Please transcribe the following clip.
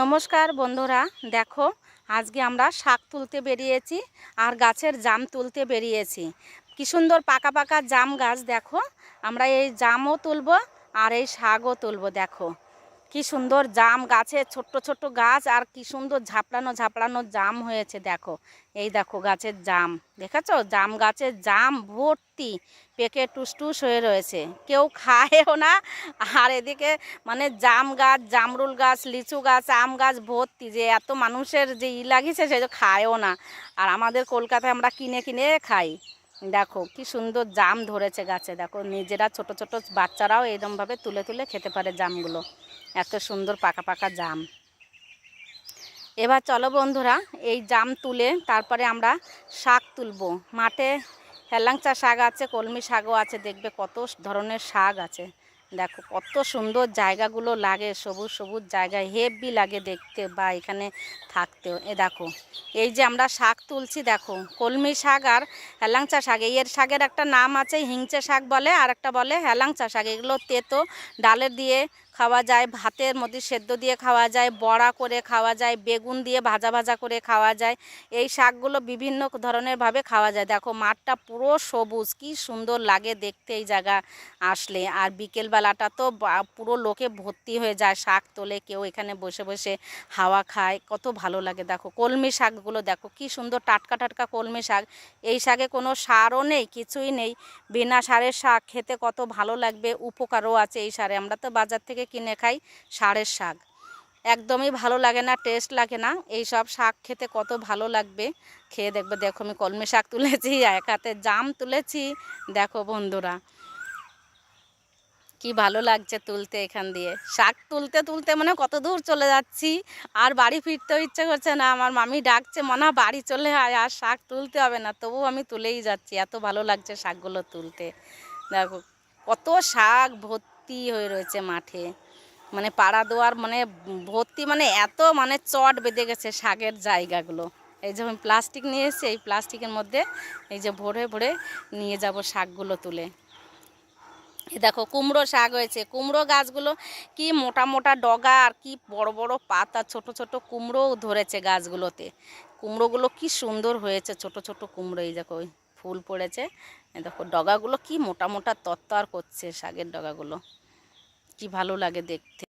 নমস্কার বন্ধুরা, দেখো, আজকে আমরা শাক তুলতে বেরিয়েছি আর গাছের জাম তুলতে বেরিয়েছি। কি সুন্দর পাকা পাকা জাম গাছ, দেখো, আমরা এই জামও তুলব আর এই শাকও তুলব, দেখো। কি সুন্দর জাম গাছে, ছোট্ট ছোট্ট গাছ আর কি সুন্দর ঝাপড়ানো ঝাপড়ানো জাম হয়েছে, দেখো। এই দেখো গাছের জাম, দেখেছ? জাম গাছের জাম ভর্তি, পেকে টুসটুস হয়ে রয়েছে। কেউ খায়ও না, আর এদিকে মানে জাম গাছ, জামরুল গাছ, লিচু গাছ, আম গাছ ভর্তি, যে এত মানুষের যে ই লাগিয়েছে সে খায়ও না। আর আমাদের কলকাতায় আমরা কিনে কিনে খাই। দেখো, কি সুন্দর জাম ধরেছে গাছে। দেখো, নিজেরা ছোট ছোট বাচ্চারাও এরমভাবে তুলে তুলে খেতে পারে জামগুলো। এত সুন্দর পাকা পাকা জাম। এবার চলো বন্ধুরা, এই জাম তুলে তারপরে আমরা শাক তুলবো। মাঠে হেলাংচা শাক আছে, কলমি শাকও আছে, দেখবে কত ধরনের শাক আছে। দেখো কত সুন্দর জায়গাগুলো লাগে, সবুজ সবুজ জায়গায় হেভি লাগে দেখতে বা এখানে থাকতেও। এ দেখো, এই যে আমরা শাক তুলছি দেখো, কলমি শাক আর হেলাংচা শাক। এর শাকের একটা নাম আছে হিংচে শাক বলে, আর একটা বলে হেলাংচা শাক। এগুলো তেতো ডালের দিয়ে খাওয়া যায়, ভাতের মধ্যে সেদ্ধ দিয়ে খাওয়া যায়, বড়া করে খাওয়া যায়, বেগুন দিয়ে ভাজা ভাজা করে খাওয়া যায়। এই শাকগুলো বিভিন্ন ধরনেরভাবে খাওয়া যায়। দেখো, মাঠটা পুরো সবুজ, কি সুন্দর লাগে দেখতে এই জায়গা আসলে। আর বিকেলবেলাটা তো পুরো লোকে ভর্তি হয়ে যায়, শাক তোলে, কেউ এখানে বসে বসে হাওয়া খায়, কত ভালো লাগে। দেখো, কলমি শাকগুলো দেখো, কি সুন্দর টাটকা টাটকা কলমি শাক। এই শাকে কোনো সারও নেই, কিছুই নেই। বিনা সারের শাক খেতে কত ভালো লাগবে, উপকারও আছে এই সারে। আমরা তো বাজার থেকে কিনে খাই সারের শাক। একদমই ভালো লাগে না টেস্ট লাগে না। এই সব শাক খেতে কত ভালো লাগবে। খেয়ে দেখবে, দেখো আমি কলমি শাক তুলেছি, এক হাতে জাম তুলেছি। দেখো বন্ধুরা, কি ভালো লাগছে তুলতে এখান দিয়ে। শাক তুলতে তুলতে মানে কত দূর চলে যাচ্ছি, আর বাড়ি ফিরতেও ইচ্ছে করছে না। আমার মামি ডাকছে, মনে হয় বাড়ি চলে আয়, আর শাক তুলতে হবে না। তবুও আমি তুলেই যাচ্ছি, এত ভালো লাগছে শাকগুলো তুলতে। দেখো, কত শাক ভর্তি হয়ে রয়েছে মাঠে। মানে পাড়া দোয়ার মানে ভর্তি মানে এত মানে চট বেঁধে গেছে শাকের জায়গাগুলো। এই যে আমি প্লাস্টিক নিয়ে এসেছি, এই প্লাস্টিকের মধ্যে এই যে ভরে ভরে নিয়ে যাব শাকগুলো তুলে। এই দেখো কুমড়ো শাক হয়েছে। কুমড়ো গাছগুলো কি মোটা মোটা ডগা আর কি বড় বড় পাতা, ছোট ছোট কুমড়োও ধরেছে গাছগুলোতে। কুমড়োগুলো কি সুন্দর হয়েছে, ছোট ছোট কুমড়ো, এই দেখো। ফুল পড়েছে। দেখো, ডগাগুলো কি মোটা মোটা তত্তর করছে শাকের ডগাগুলো। কি ভালো লাগে দেখতে।